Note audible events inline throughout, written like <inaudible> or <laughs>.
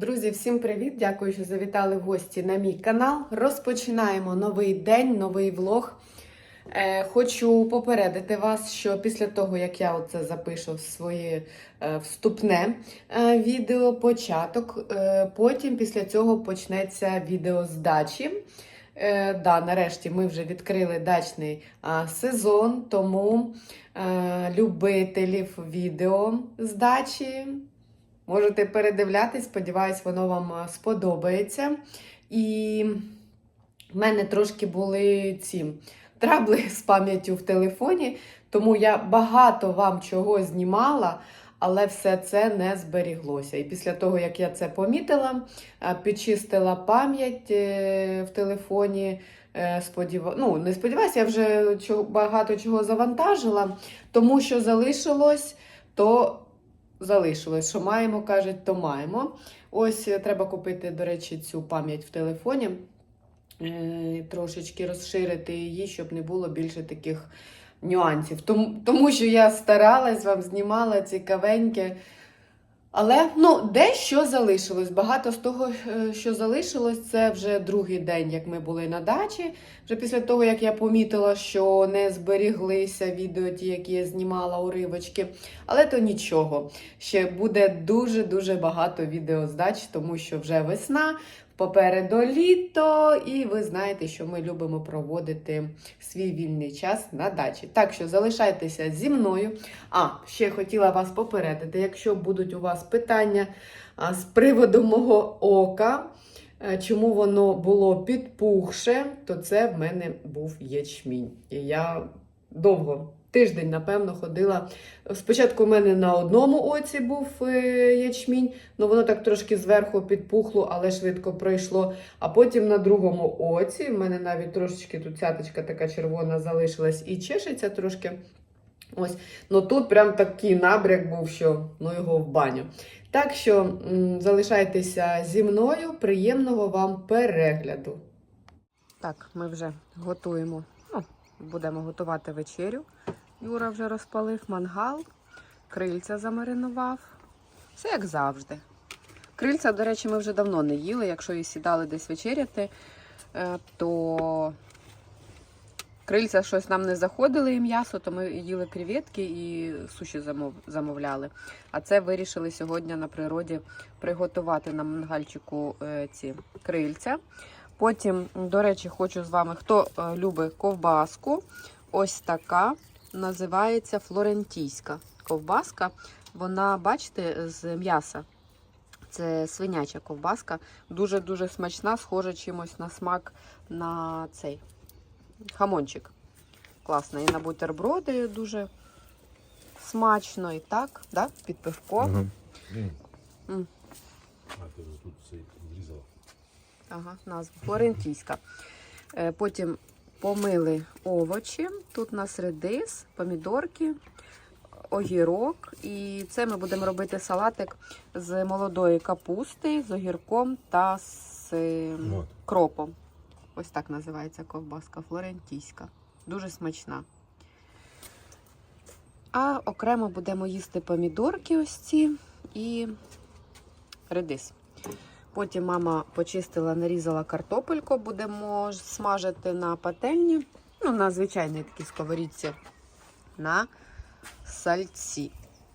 Друзі, всім привіт! Дякую, що завітали в гості на мій канал. Розпочинаємо новий день, новий влог. Е, хочу попередити вас, що після того, як я оце запишу своє е, вступне е, відео, початок, е, потім після цього почнеться відео з дачі. Е, да, нарешті ми вже відкрили дачний а, сезон, тому е, любителів відео з дачі можете передивлятись. Сподіваюсь, воно вам сподобається. І в мене трошки були ці трабли з пам'яттю в телефоні, тому я багато вам чого знімала. Але все це не зберіглося. І після того, як я це помітила, підчистила пам'ять е, в телефоні. е, Сподіва... Ну, не сподіваюся, я вже багато чого завантажила, тому що залишилось, то залишилось. Що маємо, кажуть, то маємо. Ось е, треба купити, до речі, цю пам'ять в телефоні, е, трошечки розширити її, щоб не було більше таких нюансів. Тому, тому що я старалась, вам знімала цікавеньке. Але ну, дещо залишилось. Багато з того, е, що залишилось, це вже другий день, як ми були на дачі. Вже після того, як я помітила, що не зберіглися відео, ті, які я знімала уривочки. Але то нічого. Ще буде дуже-дуже багато відео з дач, тому що вже весна, попереду літо, і ви знаєте, що ми любимо проводити свій вільний час на дачі. Так що залишайтеся зі мною. А, ще хотіла вас попередити, якщо будуть у вас питання з приводу мого ока, е, чому воно було підпухше, то це в мене був ячмінь. І я довго. Тиждень, напевно, ходила. Спочатку у мене на одному оці був е, ячмінь, ну воно так трошки зверху підпухло, але швидко пройшло. А потім на другому оці, в мене навіть трошечки тут цяточка така червона залишилась і чешеться трошки. Ось, ну тут прям такий набряк був, що ну його в баню. Так що м, залишайтеся зі мною, приємного вам перегляду. Так, ми вже готуємо. Ну, будемо готувати вечерю. Юра вже розпалив мангал, крильця замаринував. Все як завжди. Крильця, до речі, ми вже давно не їли. Якщо і сідали десь вечеряти, е, то крильця щось нам не заходили і м'ясо, то ми їли креветки і суші замовляли. А це вирішили сьогодні на природі приготувати на мангальчику е, ці крильця. Потім, до речі, хочу з вами, хто е, любить ковбаску, ось така називається флорентійська ковбаска. Вона, бачите, з м'яса. Це свиняча ковбаска. Дуже-дуже смачна, схожа чимось на смак на цей хамончик. Класно. І на бутерброди дуже смачно. І так, да? під пивко. Ага. М. А, ти тут цей зрізала. Ага, назва. Флорентійська. Е, Потім помили овочі. Тут у нас редис, помідорки, огірок. І це ми будемо робити салатик з молодої капусти, з огірком та з е, кропом. Ось так називається ковбаска флорентійська. Дуже смачна. А окремо будемо їсти помідорки ось ці і редис. Потім мама почистила, нарізала картопельку, будемо смажити на пательні. Ну, на звичайній такій сковорідці на сальці.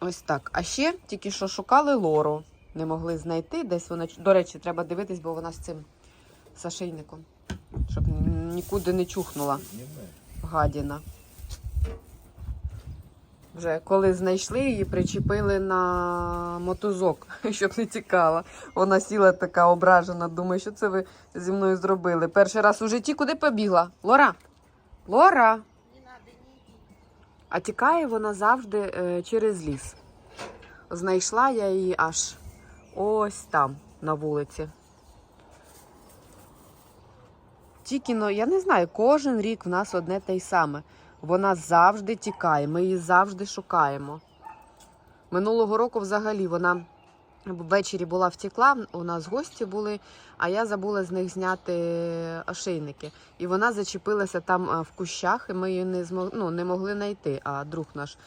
Ось так. А ще тільки що шукали лору. Не могли знайти. Десь вона, до речі, треба дивитись, бо вона з цим сашийником. Щоб нікуди не чухнула гадіна. Вже коли знайшли її, причепили на мотузок, <laughs> щоб не тікала. Вона сіла така ображена. Думаю, що це ви зі мною зробили. Перший раз у житті куди побігла? Лора? Лора? А тікає вона завжди е, через ліс. Знайшла я її аж ось там, на вулиці. Тільки, ну, я не знаю, кожен рік в нас одне те й саме. Вона завжди тікає, ми її завжди шукаємо. Минулого року взагалі вона ввечері була втекла, у нас гості були, а я забула з них зняти ошейники. І вона зачепилася там в кущах, і ми її не, змог... ну, не могли знайти. А друг наш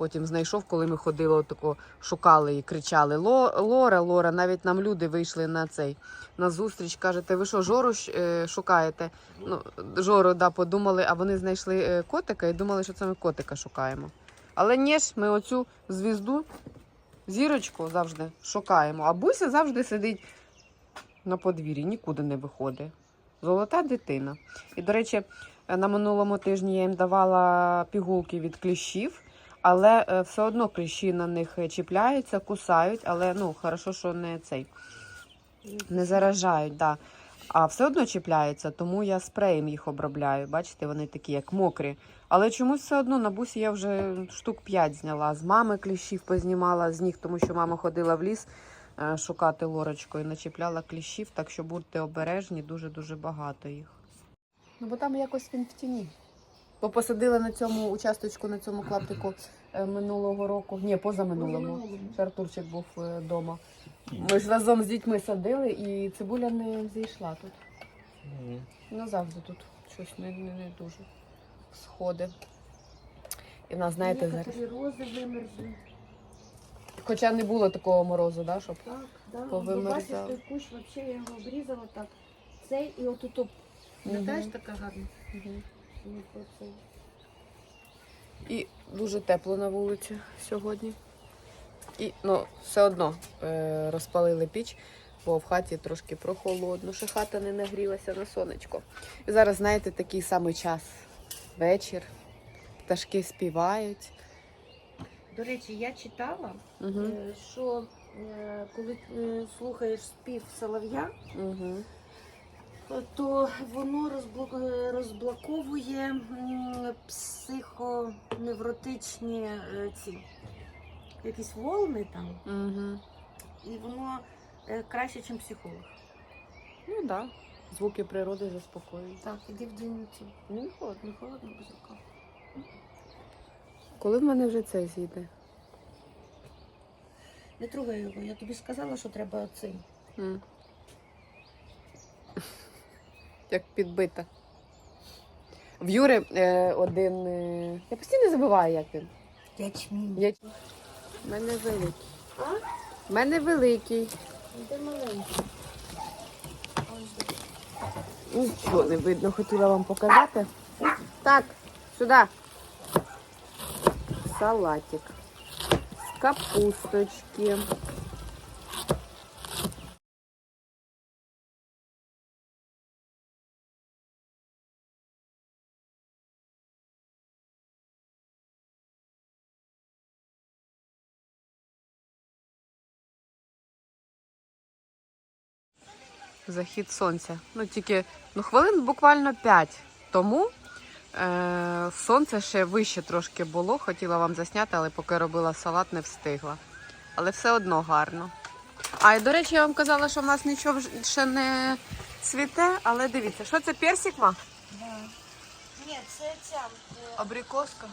Потім знайшов, коли ми ходили, отако шукали і кричали «Ло- Лора, Лора. Навіть нам люди вийшли на цей на зустріч. Кажете, ви що, Жору е, шукаєте? Ну, Жору, да, подумали, а вони знайшли е, котика і думали, що це ми котика шукаємо. Але ні ж, ми оцю звізду, зірочку завжди шукаємо. А Буся завжди сидить на подвір'ї, нікуди не виходить. Золота дитина. І, до речі, на минулому тижні я їм давала пігулки від кліщів, але е, все одно кліщі на них е, чіпляються, кусають, але ну, хорошо, що не цей не заражають, да. а все одно чіпляються, тому я спреєм їх обробляю. Бачите, вони такі, як мокрі. Але чомусь все одно на бусі я вже штук 5 зняла. З мами кліщів познімала з ніг, тому що мама ходила в ліс е, шукати лорочку і начіпляла кліщів, так що будьте обережні, дуже-дуже багато їх. Ну, бо там якось він в тіні. Бо посадили на цьому участочку, на цьому клаптику е, минулого року. Ні, позаминулому. Ще Артурчик був вдома. Ми ж разом з дітьми садили, і цибуля не зійшла тут. Ну, завжди тут щось не, не, не дуже сходи. І в нас, знаєте, зараз. Рози вимерзли. Хоча не було такого морозу, да, щоб. Так, да. Повимерзав. Бачиш, той кущ, взагалі я його обрізала так. Цей і отут. Мгм. Теж така гарна. Мгм. І дуже тепло на вулиці сьогодні. І ну, все одно е, розпалили піч, бо в хаті трошки прохолодно, ще хата не нагрілася на сонечко. І зараз, знаєте, такий самий час. Вечір, пташки співають. До речі, я читала, Угу. що е, коли е, слухаєш спів солов'я, Угу. То воно розблоковує психоневротичні е, ці якісь волни там, Угу. і воно е, краще, ніж психолог. Ну так. Да. Звуки природи заспокоюють. Так, іди в дзвіниці. Ну, не холодно. Не холодно без рука. Коли в мене вже це зійде? Не трогай його, я тобі сказала, що треба цим. М. Як підбита. В Юри е, один. Е, я постійно забуваю, як він. Ячмінь. Я... У мене великий. А? У мене великий. Де маленький? Нічого не видно, хотіла вам показати. Так, сюди. Салатик. З капусточки. Захід сонця. Ну тільки ну, хвилин буквально 5 тому е, сонце ще вище трошки було. Хотіла вам засняти, але поки робила салат, не встигла. Але все одно гарно. А і до речі, я вам казала, що в нас нічого ще не цвіте, але дивіться, що це персик ма? Ні, це ця. Абрикоска.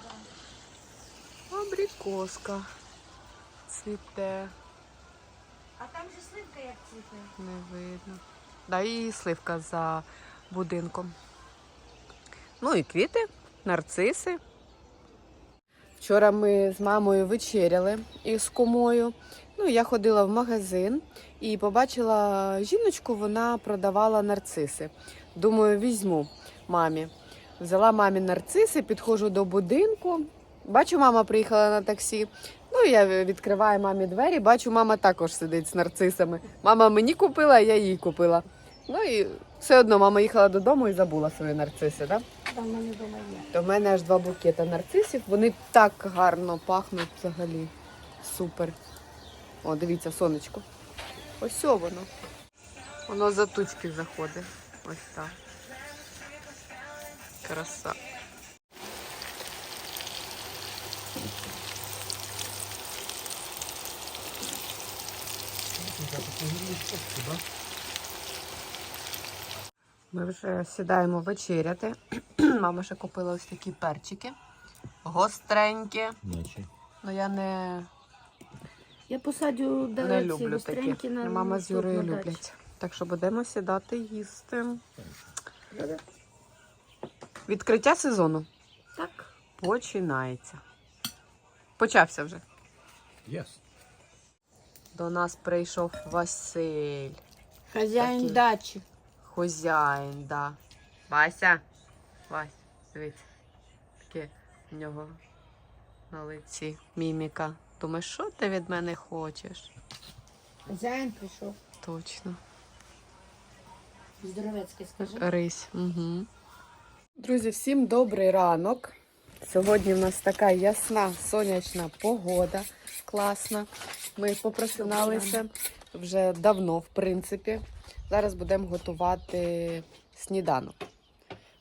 Абрикоска. Цвіте. А там же сливка як цвіте. Не видно. Да, і сливка за будинком. Ну і квіти, нарциси. Вчора ми з мамою вечеряли із кумою. Ну, я ходила в магазин і побачила жіночку, вона продавала нарциси. Думаю, візьму мамі. Взяла мамі нарциси, підходжу до будинку. Бачу, мама приїхала на таксі. Ну, я відкриваю мамі двері, бачу, мама також сидить з нарцисами. Мама мені купила, я їй купила. Ну і все одно мама їхала додому і забула свої нарциси, так? Там в мене вдома є. То в мене аж два букета нарцисів. Вони так гарно пахнуть взагалі. Супер. О, дивіться, сонечко. Ось воно. Воно за тучки заходить. Ось так. Краса. Ми вже сідаємо вечеряти. <clears throat> Мама ще купила ось такі перчики. Гостренькі. Наче. Ну я не, Я посадю не люблю гостренькі такі. на Мама з Юрою наступну дачу. люблять. Так що будемо сідати їсти. Відкриття сезону Так. починається. Почався вже. Yes. До нас прийшов Василь. Хазяїн Такий. дачі. Хозяїн, да. Вася. Вась, дивіться. Таке в нього на лиці міміка. Думаєш, що ти від мене хочеш? Хазяїн прийшов. Точно. Здоровецький, скажи. Рись. Угу. Друзі, всім добрий ранок. Сьогодні в нас така ясна сонячна погода. Класна. Ми попросиналися вже давно, в принципі. Зараз будемо готувати сніданок.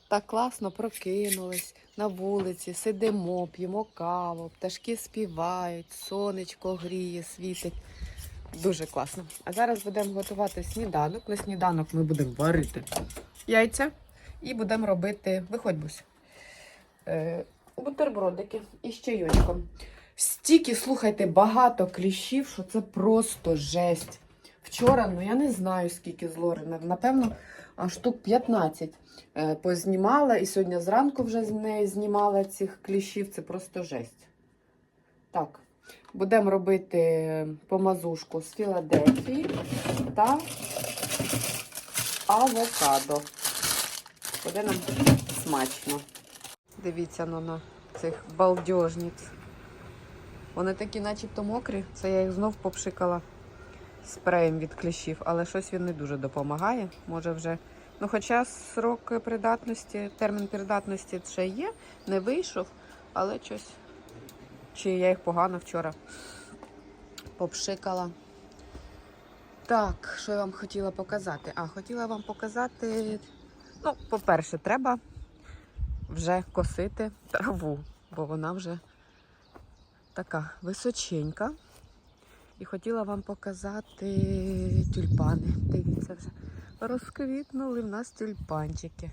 Так класно прокинулись на вулиці, сидимо, п'ємо каву, пташки співають, сонечко гріє, світить. Дуже класно. А зараз будемо готувати сніданок. На сніданок ми будемо варити яйця і будемо робити, виходь е, бутербродики із чайочком. Стільки, слухайте, багато кліщів, що це просто жесть. Вчора, ну я не знаю, скільки з Лори, напевно, штук 15 е, познімала, і сьогодні зранку вже з неї знімала цих кліщів. Це просто жесть. Так, будемо робити помазушку з Філадельфії та авокадо. Буде нам смачно. Дивіться ну, на цих балдежниць. Вони такі начебто мокрі. Це я їх знов попшикала спреєм від кліщів, але щось він не дуже допомагає. Може вже. Ну, хоча срок придатності, термін придатності ще є, не вийшов, але щось. Чи я їх погано вчора попшикала. Так, що я вам хотіла показати? А, хотіла вам показати. Ну, по-перше, треба вже косити траву, бо вона вже така височенька. І хотіла вам показати тюльпани. Дивіться, вже розквітнули в нас тюльпанчики.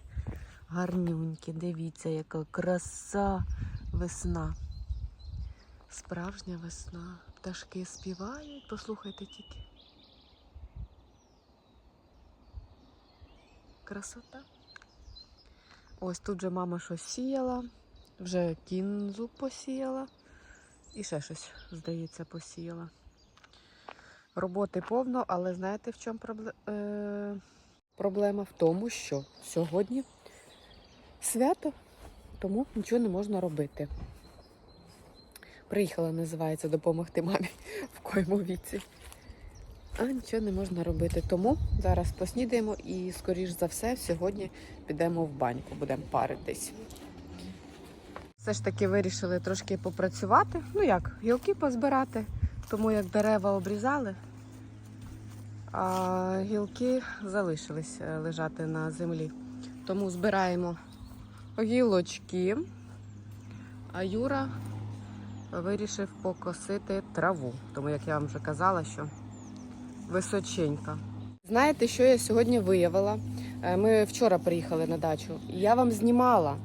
Гарнюнькі, дивіться, яка краса весна. Справжня весна. Пташки співають, послухайте тільки. Красота. Ось тут же мама щось сіяла, вже кінзу посіяла і ще щось, здається, посіяла. Роботи повно, але знаєте, в чому пробле... е... проблема? В тому, що сьогодні свято, тому нічого не можна робити. Приїхала, називається, допомогти мамі в коєму віці. А нічого не можна робити. Тому зараз поснідаємо і, скоріш за все, сьогодні підемо в баньку, будемо паритись. Все ж таки вирішили трошки попрацювати. Ну як, гілки позбирати, тому як дерева обрізали, а гілки залишились е, лежати на землі. Тому збираємо гілочки, а Юра вирішив покосити траву. Тому, як я вам вже казала, що височенька. Знаєте, що я сьогодні виявила? Е, Ми вчора приїхали на дачу. і Я вам знімала.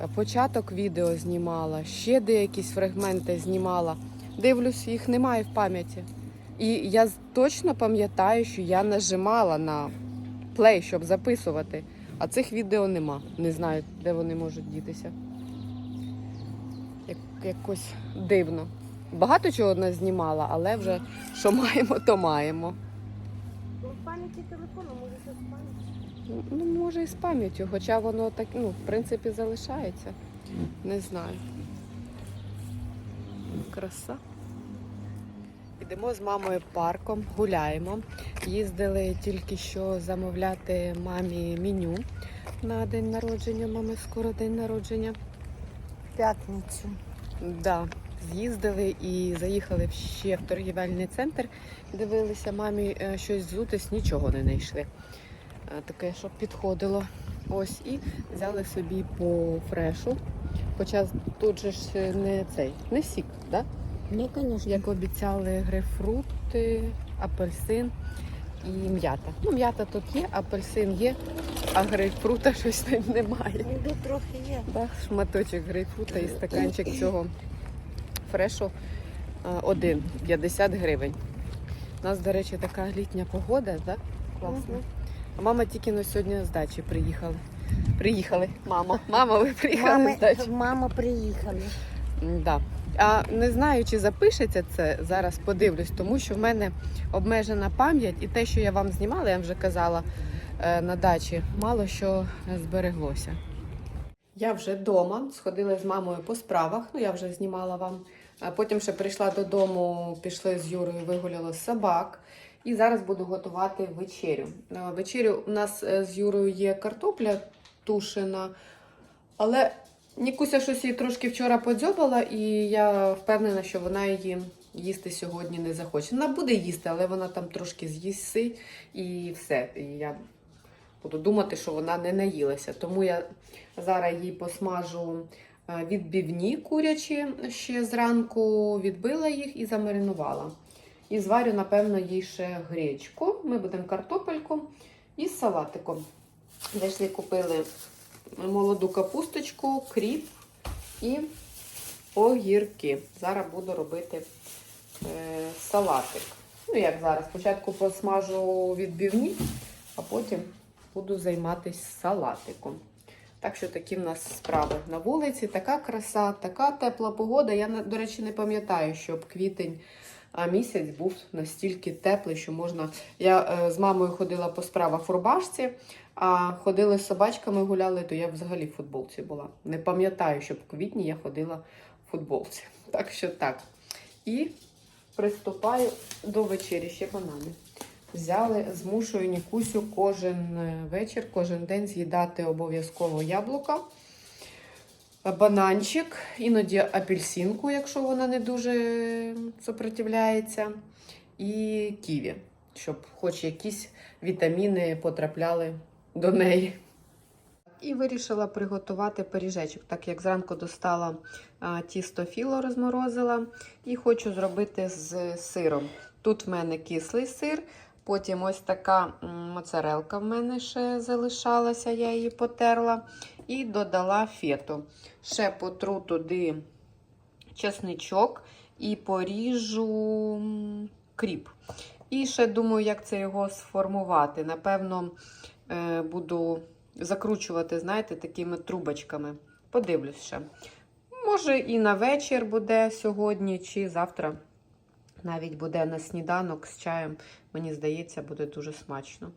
Е, Початок відео знімала, ще деякі фрагменти знімала. Дивлюсь, їх немає в пам'яті. І я точно пам'ятаю, що я нажимала на плей, щоб записувати. А цих відео нема. Не знаю, де вони можуть дітися. Як, якось дивно. Багато чого не знімала, але вже що маємо, то маємо. Ну, в пам'яті телефону, може, щось в пам'яті. Ну, може, і з пам'яттю, хоча воно так, ну, в принципі, залишається. Не знаю. Краса. Ідемо з мамою парком, гуляємо. Їздили тільки що замовляти мамі меню на день народження. Мами скоро день народження. П'ятницю. Да, з'їздили і заїхали ще в торгівельний центр. Дивилися мамі е, щось взутись, нічого не знайшли. Е, Таке, щоб підходило. Ось і взяли собі по фрешу. Хоча тут же ж не цей, не сік, да? Ні, звісно. як обіцяли грейпфрути, апельсин і м'ята. Ну, м'ята тут є, апельсин є, а грейпфрута щось немає. Ніби трохи є. Да, шматочок грейпфрута і стаканчик цього фрешу один 50 гривень. У нас, до речі, така літня погода, да? Класно. А мама тільки на сьогодні з дачі приїхали. Приїхали. Мама. Мама, ви приїхали Мами, з дачі. мама приїхали. М, Да. А не знаю, чи запишеться це, зараз подивлюсь, тому що в мене обмежена пам'ять, і те, що я вам знімала, я вже казала е, на дачі, мало що збереглося. Я вже вдома, сходила з мамою по справах, ну я вже знімала вам. Потім ще прийшла додому, пішли з Юрою, вигуляли собак. І зараз буду готувати вечерю. Е, Вечерю у нас е, з Юрою є картопля тушена, але Нікуся щось її трошки вчора подзьобала, і я впевнена, що вона її їсти сьогодні не захоче. Вона буде їсти, але вона там трошки з'їси і все. І я буду думати, що вона не наїлася. Тому я зараз їй посмажу е, відбивні курячі ще зранку, відбила їх і замаринувала. І зварю, напевно, їй ще гречку. Ми будемо картопельку і салатиком. Зайшли, купили молоду капусточку, кріп і огірки. Зараз буду робити е, салатик. Ну, як зараз, спочатку посмажу відбивні, а потім буду займатися салатиком. Так що такі в нас справи на вулиці. Така краса, така тепла погода. Я, до речі, не пам'ятаю, щоб квітень а місяць був настільки теплий, що можна. Я е, з мамою ходила по справах в рубашці, а ходили з собачками гуляли, то я взагалі в футболці була. Не пам'ятаю, щоб в квітні я ходила в футболці. <laughs> Так що так. І приступаю до вечері ще банани. Взяли, змушую Нікусю кожен е, вечір, кожен день з'їдати обов'язково яблука, бананчик, іноді апельсинку, якщо вона не дуже сопротивляється, і ківі, щоб хоч якісь вітаміни потрапляли до неї. І вирішила приготувати пиріжечок, так як зранку достала тісто філо, розморозила, і хочу зробити з сиром. Тут в мене кислий сир, потім ось така моцарелка в мене ще залишалася, я її потерла. І додала фету. Ще потру туди чесничок і поріжу кріп. І ще думаю, як це його сформувати. Напевно, е, буду закручувати, знаєте, такими трубочками. Подивлюсь ще. Може, і на вечір буде сьогодні, чи завтра навіть буде на сніданок з чаєм. Мені здається, буде дуже смачно.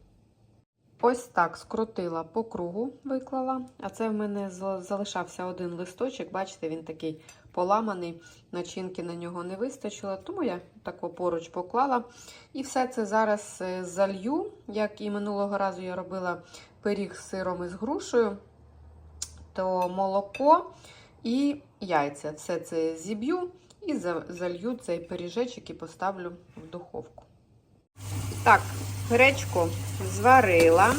Ось так скрутила по кругу, виклала. А це в мене залишався один листочок. Бачите, він такий поламаний, начинки на нього не вистачило, тому я тако поруч поклала. І все це зараз е, залью, як і минулого разу я робила пиріг з сиром і з грушею, то молоко і яйця. Все це зіб'ю і залью цей пиріжечок і поставлю в духовку. Так, гречку зварила,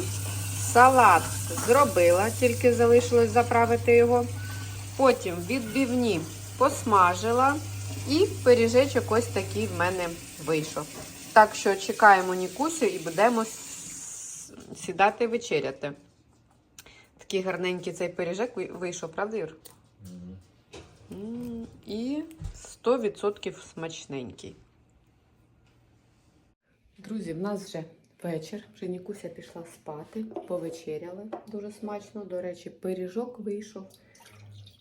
салат зробила, тільки залишилось заправити його. Потім відбивні посмажила, і пиріжечок ось такий в мене вийшов. Так що чекаємо Нікусю і будемо сідати вечеряти. Такий гарненький цей пиріжок вийшов, правда, Юр? М, І 100% смачненький. Друзі, в нас вже вечір. Вже Нікуся пішла спати, повечеряли дуже смачно. До речі, пиріжок вийшов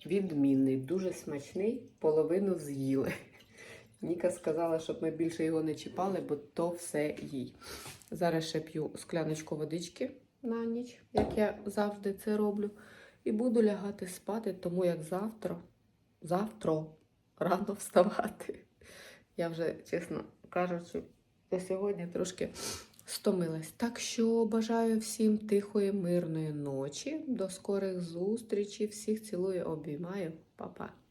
відмінний, дуже смачний, половину з'їли. Ніка сказала, щоб ми більше його не чіпали, бо то все їй. Зараз ще п'ю скляночку водички на ніч, як я завжди це роблю. І буду лягати спати, тому як завтра, завтра рано вставати. Я вже, чесно кажучи, за сьогодні трошки стомилась. Так що бажаю всім тихої, мирної ночі. До скорих зустрічей. Всіх цілую, обіймаю. Па-па.